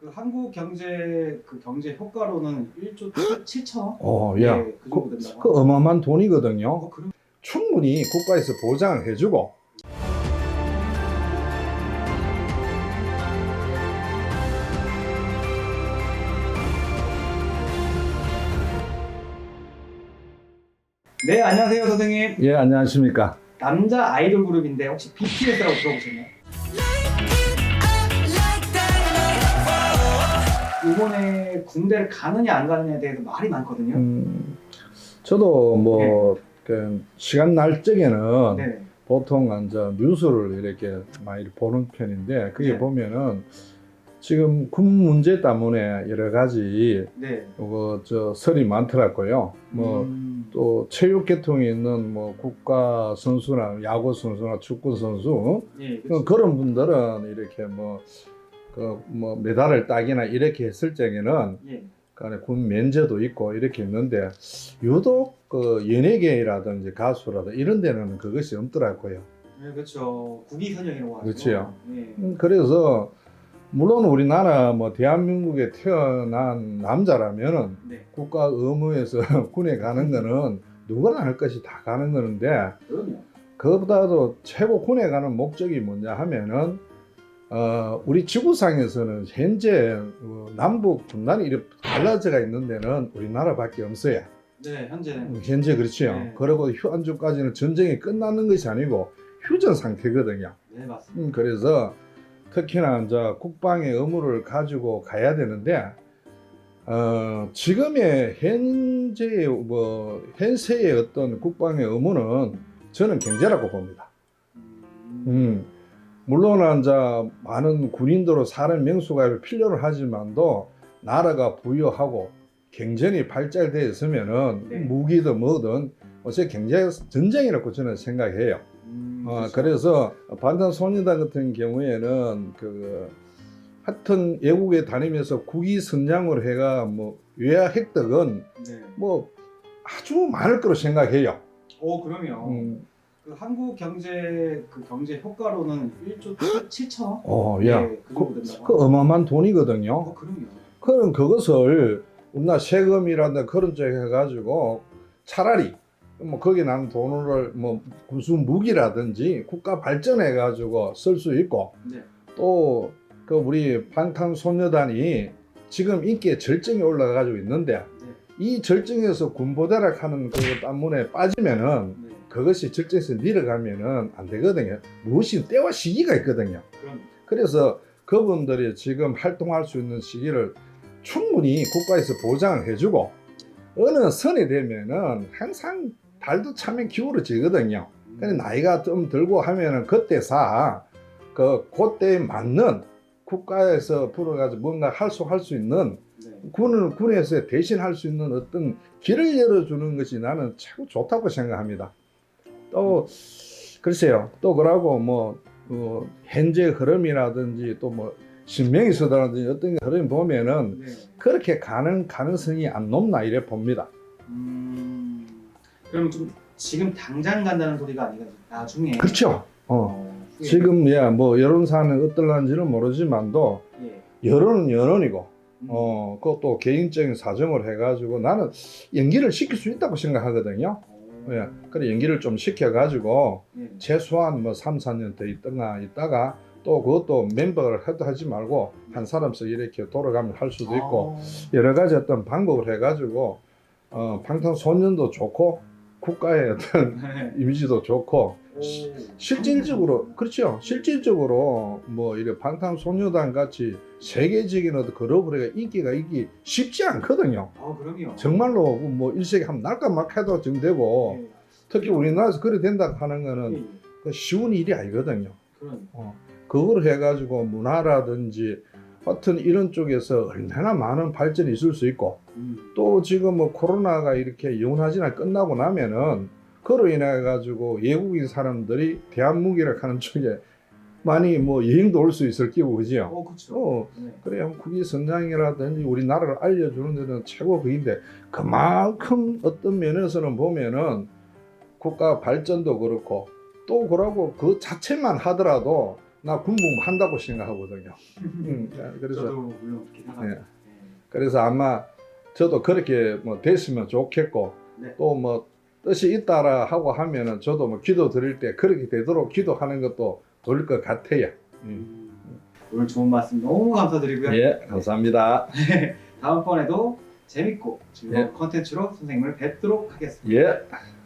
그 한국 경제 그 경제 효과로는 1조 7천억? 어, 야, 네, 그 정도 그, 된다고. 그 어마어마한 돈이거든요. 어, 그럼 충분히 국가에서 보장을 해주고 네, 안녕하세요, 선생님. 예 안녕하십니까 남자 아이돌 그룹인데 혹시 BTS라고 들어보셨나요? 이번에 군대를 가느냐 안 가느냐에 대해서 말이 많거든요. 음, 저도 뭐 그 시간 날 적에는 네. 보통 이제 뉴스를 이렇게 많이 보는 편인데 그게 네. 보면은 지금 군 문제 때문에 여러 가지 네. 어, 저 설이 많더라고요. 뭐 음, 또 체육 계통에 있는 뭐 국가 선수나 야구 선수나 축구 선수 그렇죠. 그런 분들은 이렇게 뭐 그 뭐 메달을 따기나 이렇게 했을 적에는 예. 간에 군 면제도 있고 이렇게 있는데 유독 그 연예계라든지 가수라든지 이런 데는 그것이 없더라고요. 네, 그렇죠. 국위선영이라고 하죠. 그렇지요. 예. 음, 그래서 물론 우리나라 뭐 대한민국에 태어난 남자라면은 네. 국가 의무에서 군에 가는 거는 누구나 할 것이 다 가는 거는데 그럼요. 그보다도 최고 군에 가는 목적이 뭐냐 하면은 어, 우리 지구상에서는 현재 어, 남북 분단이 이렇게 갈라져가 있는 데는 우리나라밖에 없어요. 네, 현재는 현재 그렇지요. 네. 그리고 휴안주까지는 전쟁이 끝나는 것이 아니고 휴전 상태거든요. 네, 맞습니다. 음, 그래서 특히나 이제 국방의 의무를 가지고 가야 되는데 어, 지금의 현재의 뭐 현세의 어떤 국방의 의무는 저는 경제라고 봅니다. 음, 음, 물론 이제 많은 군인들로 사람 명수가 필요를 하지만도 나라가 부유하고 경전이 발달되어 있으면은 네. 무기든 뭐든 어째 경제 전쟁이라고 저는 생각해요. 음, 어, 그렇죠. 그래서 반탄소년단 같은 경우에는 그 하여튼 외국에 다니면서 국위 선양을 해가 뭐 외화 획득은 네. 뭐 아주 많을 거로 생각해요. 오, 그러면 음, 그 한국 경제 그 경제 효과로는 1조 7천억? 어, 야, 네, 그 정도 그, 된다고. 그 어마어마한 돈이거든요. 어, 그럼요. 그런 그것을 우리나라 세금이란다 그런 쪽 해가지고 차라리 뭐 거기 나는 돈을 뭐 무슨 무기라든지 국가 발전해 가지고 쓸 수 있고 네. 또 그 우리 방탄소녀단이 지금 인기의 절정에 올라가지고 있는데 네. 이 절정에서 군보대락 하는 그 때문에 빠지면은 네. 그것이 절정에서 내려가면은 안 되거든요. 무엇이 때와 시기가 있거든요. 그럼 그래서 그분들이 지금 활동할 수 있는 시기를 충분히 국가에서 보장을 해주고 어느 선이 되면은 항상 달도 차면 기울어지거든요. 근데 나이가 좀 들고 하면은 그때 사 그 그때에 맞는 국가에서 풀어가지고 뭔가 할 수 할 수 있는 네. 군을 군에서 대신 할 수 있는 어떤 길을 열어주는 것이 나는 최고 좋다고 생각합니다. 또 글쎄요, 또 그러고 뭐 어, 현재 흐름이라든지 또 뭐 신명이 서다라든지 어떤 흐름 보면은 네. 그렇게 가는 가능성이 안 높나 이래 봅니다. 음. 그럼 좀 지금 당장 간다는 소리가 아니라 나중에 그렇죠. 어. 어, 후에. 지금 예뭐 여론사는 어떨런지는 모르지만도 예. 여론은 여론이고 음. 어 그것도 개인적인 사정을 해가지고 나는 연기를 시킬 수 있다고 생각하거든요. 오. 예. 그래 연기를 좀 시켜가지고 예. 최소한 뭐 3, 4년 더 있다가 있다가 또 그것도 멤버를 해도 하지 말고 한 사람씩 이렇게 돌아가면 할 수도 있고 아. 여러 가지 어떤 방법을 해가지고 어, 방탄소년도 좋고 국가의 어떤 네. 이미지도 좋고 오. 실질적으로 그렇죠 실질적으로 뭐 이래 방탄소년단 같이 세계적인 어떤 그룹을 인기가 있기 쉽지 않거든요 아, 그럼요. 정말로 뭐 일색이 한번 날까 말까도 지금 되고 예. 특히 우리나라에서 그래 된다 하는 거는 예. 그 쉬운 일이 아니거든요 그런. 그걸 해가지고 문화라든지 하여튼 이런 쪽에서 얼마나 많은 발전이 있을 수 있고 음. 또 지금 뭐 코로나가 이렇게 영원하지나 끝나고 나면은 그로 인해 가지고 외국인 사람들이 대한민국이라 하는 쪽에 많이 뭐 여행도 올 수 있을 끼고 그지요. 어, 그렇죠. 어 네. 그래야 국위 선장이라든지 우리나라를 알려주는 데는 최고 그인데 그만큼 어떤 면에서는 보면은 국가 발전도 그렇고 또 그러고 그 자체만 하더라도 나 군복 한다고 생각하거든요. 음, 그래서. 예. 네. 그래서 아마 저도 그렇게 뭐 됐으면 좋겠고 네. 또뭐 뜻이 있다라 하고 하면은 저도 뭐 기도 드릴 때 그렇게 되도록 기도하는 것도 좋을 것 같아요. 음. 음, 오늘 좋은 말씀 너무 감사드리고요. 예, 감사합니다. 다음번에도 재밌고 즐거운 예. 컨텐츠로 선생님을 뵙도록 하겠습니다. 예.